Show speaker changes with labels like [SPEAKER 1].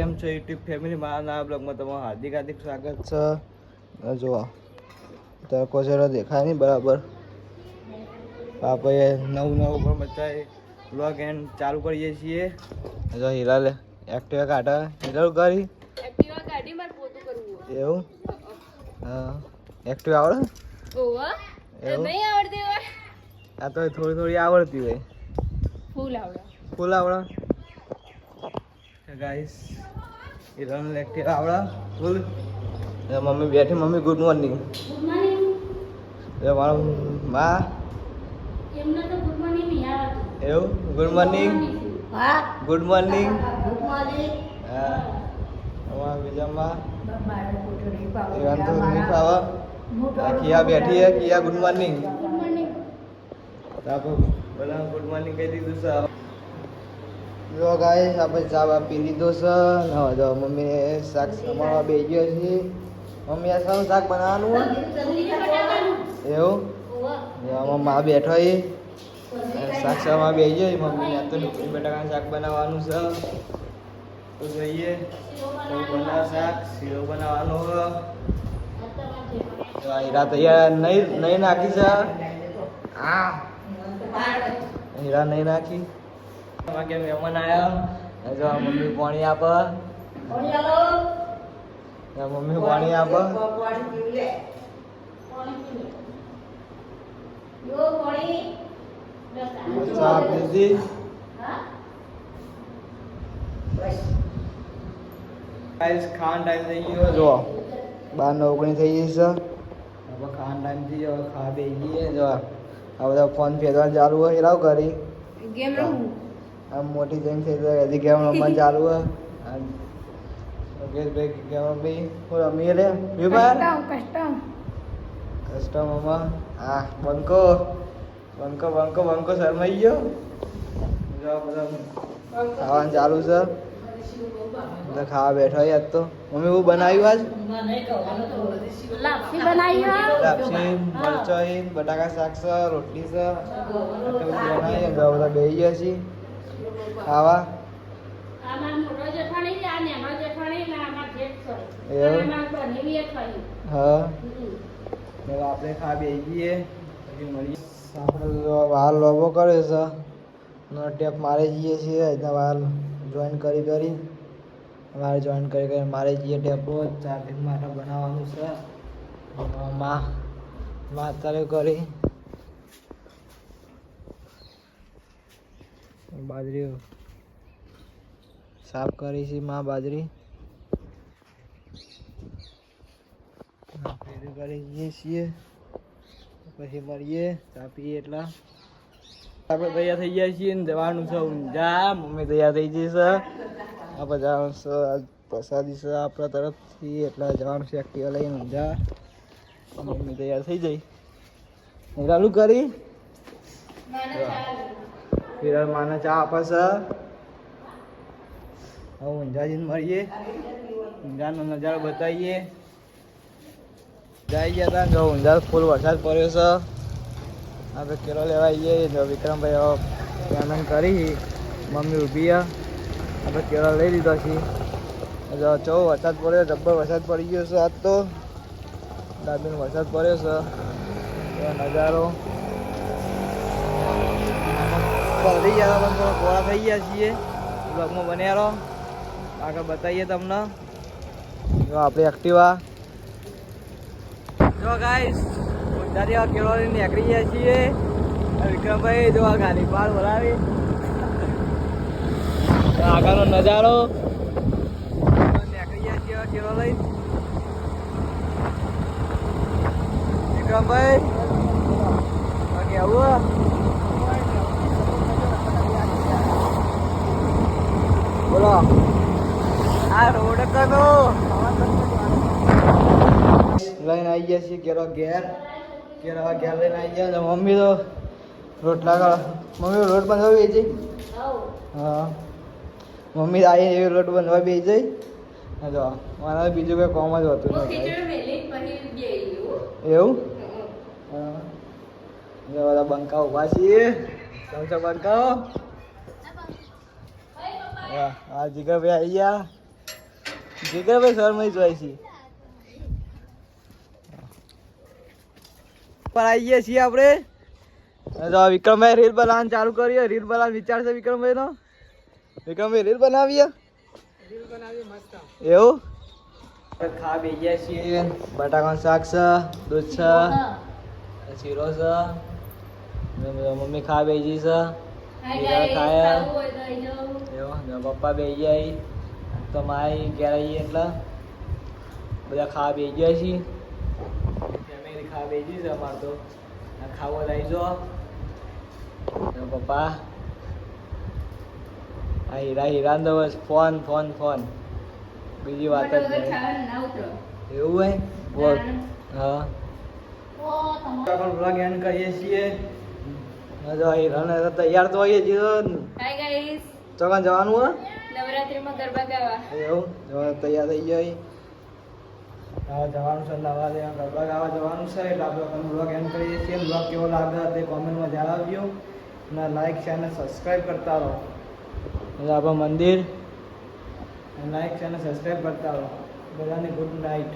[SPEAKER 1] કેમ છો YouTube family મારા નવા બ્લોગમાં તમારું હાર્દિક હાર્દિક સ્વાગત છે. જુઓ. તડકો જરા દેખાય નહીં બરાબર. આપણે નવું નવું પણ બચ્ચા બ્લોગ એન્ડ ચાલુ કરીએ છીએ. જો હીરા લે એક્ટિવા કાઢા હીરા કરી
[SPEAKER 2] એક્ટિવા ગાડી માર પોતું કરવું
[SPEAKER 1] એવું? હા. એક્ટિવા આવડે?
[SPEAKER 2] ઓવા? નહીં આવડતી હોય?
[SPEAKER 1] આ તો થોડી થોડી આવડતી હોય.
[SPEAKER 2] ફૂલ આવડે.
[SPEAKER 1] ફૂલ આવડે? ગાઈસ હીરાનું એક્ટિવા આવડે ફૂલ મમ્મી બેઠી મમ્મી ગુડ મોર્નિંગ મારો બા?
[SPEAKER 2] એમને તો ગુડ મોર્નિંગ આવડતું.
[SPEAKER 1] એવું? ગુડ મોર્નિંગ
[SPEAKER 2] હા
[SPEAKER 1] ગુડ મોર્નિંગ
[SPEAKER 2] ગુડ મોર્નિંગ
[SPEAKER 1] હા. અમારા
[SPEAKER 2] તો નહીં
[SPEAKER 1] એવાન તો નહીં આ કિયા બેઠી હે? Kiya good morning
[SPEAKER 2] good morning
[SPEAKER 1] બધા ગુડ મોર્નિંગ કહી દીધું છે. જો ગાઈસ આપણે ચા બા પી લીધો છે. હવે જો મમ્મીને શાક સમાવવા બે ગયો છે. મમ્મી, આ શાનું શાક બનાવવાનું? એવું? મમ્મા બેઠો એ શાક સમાવવા બે ગયો મમ્મીને આ તો ડુંગળી બટાકાનું શાક બનાવવાનું છે. તો જોઈએ. બનાવ શાક, શીરો બનાવવાનો તો હીરા તૈયાર નહીં નહીં નાખી છે. હા. હીરા નહીં નાખી. એમાં મહેમાન આવ્યા જો મમ્મી પાણી આપે. મમ્મી પાણી આપે. ચા ગાઈસ ખાવાનો ટાઈમ થઈ ગયો. જો બાર ને ઓગણી થઈ ગઈ છે. હવે ખાવાનો ટાઈમ થઈ ગયો. બે ગઈએ જો આ બધા ફોન ફેરવાનું ચાલુ હોય. હેરાવ કરી
[SPEAKER 2] ગેમ રમવું
[SPEAKER 1] આમ મોટી જંગ થઈ જાય હજી ગેમ રમવાનું ચાલુ હોય. યોગેશભાઈ ગેમ રમી હું રમીએ રે વિભાર?
[SPEAKER 2] કસ્ટમ
[SPEAKER 1] કસ્ટમરમાં હા બંકો. બંકો બંકો બંકો શરમાઈ ગયો. ખાવાનું ચાલુ છે. બધા ખાવા બેઠા યાદ તો. મમ્મી હું બનાવ્યું આજ?
[SPEAKER 2] લાપસી બનાવી
[SPEAKER 1] લાપસી મરચાઈ બટાકા શાક છે રોટલી છે. બધું બેસી ગયા છીએ. ખાવા
[SPEAKER 2] આ માર મોટો જેઠાણી છે, આ નેનો જેઠાણી ને આ માર જેઠ છે.
[SPEAKER 1] એવું?
[SPEAKER 2] અને માર બનેવી એક ખાઈ.
[SPEAKER 1] હા
[SPEAKER 2] હમ.
[SPEAKER 1] હવે આપણે ખા બે મળીએ આપણે વાલ લોબો કર્યો છે નો ટેપ મારે જઈએ છીએ એટલા વાલ જોઈન કરી કરી મારે જોઈન કરી કરી મારે જઈએ ટેપો ચાર્જિંગ માટે બનાવવાનું છે માં માં ચાલુ કરી બાજરી. સાફ કરી છે માં બાજરી. ભેગું પેલું કરી છીએ. પછી મળીએ, ચા પીએ એટલા. આપણે તૈયાર થઈ ગયા છીએ ને જવાનું છે ઊંઝા. મમ્મી તૈયાર થઈ જઈ છે. આપણે જવાનું છે પ્રસાદી છે આપણા તરફથી. એટલે જવાનું છે એક્ટિવા લઈને ઊંઝા. મમ્મી તૈયાર થઈ જઈ હીરાલું કરી. હીરા માને ચા આપે છે. હવે ઊંઝાજીને મળીએ. ઊંઝાનો નજારો બતાવીએ. જઈ ગયા હતા જો ઊંઝા ફૂલ વરસાદ પડ્યો છે. આપણે કેળો લેવા આવીએ. જો વિક્રમભાઈ પેમેન્ટ કરી. મમ્મી ઊભી આપણે કેળો લઈ લીધો છે. જો ચો વરસાદ પડ્યો, જબ્બર વરસાદ પડી ગયો છે આજ તો. દાદીનો વરસાદ પડ્યો છે. નજારો. પલળી ગયા પણ થોડા થઈ ગયા છીએ. બ્લોગમાં બન્યા રહો આગળ બતાવીએ તમને. જો આપણે એક્ટિવા જો ગાઈસ ઉધારી આ કેળો લઈને નીકળી ગયા છીએ. વિક્રમભાઈ જો આ ગાડી પાર બોલાવી આગળનો નજારો. નીકળી ગયા છીએ કેળો લઈ વિક્રમભાઈ, બાકી આવું બોલો આ કનો લઈને આવી ગયા છીએ ઘેરો ઘેર. કેરો ઘેર લઈને આવી ગયા મમ્મી તો રોટલા ખા મમ્મી રોટ બંધવા બે જઈ હા. મમ્મી આવી એવી રોટ બંધવા બે જઈ હા જો મારા બીજું કોઈ કોમ જ હોતું
[SPEAKER 2] એવું.
[SPEAKER 1] બધા બંકા ઊભા છીએ. સમજો બંકાઓ. હા આ જીગરભાઈ આવી ગયા. જીગરભાઈ શર્માઈ જોઈ છે. પર આવીએ છીએ આપણે. જો વિક્રમભાઈ રીલ બનાવવાનું ચાલુ કરીએ રીલ બનાવવાનો વિચાર છે વિક્રમભાઈ નો વિક્રમભાઈ રીલ બનાવીએ એવું? ખા બેસીએ છીએ. બટાકાનું શાક છે દૂધ છે શીરો છે મમ્મી ખા બેસી છે. ખાયા. એવો? ને પપ્પા બે જાય તો મારી ઘેર આવીએ એટલે બધા ખાવા બે ગયા છીએ. ફેમિલી ખાવા બે ગઈ છે અમારે તો. ખાવો લઈ જો. પપ્પા. આ હીરા હીરા તો બસ ફોન ફોન ફોન. બીજી વાત જ નહીં. એવું હોય? હા. બ્લોગ એન્ડ કરીએ છીએ. તૈયાર તો હોઈએ છીએ. ચોકન જવાનું હોય
[SPEAKER 2] નવરાત્રીમાં ગરબા ગાવા.
[SPEAKER 1] એવું? જવા તૈયાર થઈ હવે જવાનું છે લેવા ગરબા ગાવા જવાનું છે એટલે આપણે પણ બ્લોગ એન્ડ કરીએ છીએ. બ્લોગ કેવો લાગે તે કોમેન્ટમાં જણાવજો. અને લાઈક છે અને સબસ્ક્રાઈબ કરતા રહો. એટલે આપણે મંદિર? લાઈક છે અને સબસ્ક્રાઈબ કરતા રહો. બધાને ગુડ નાઇટ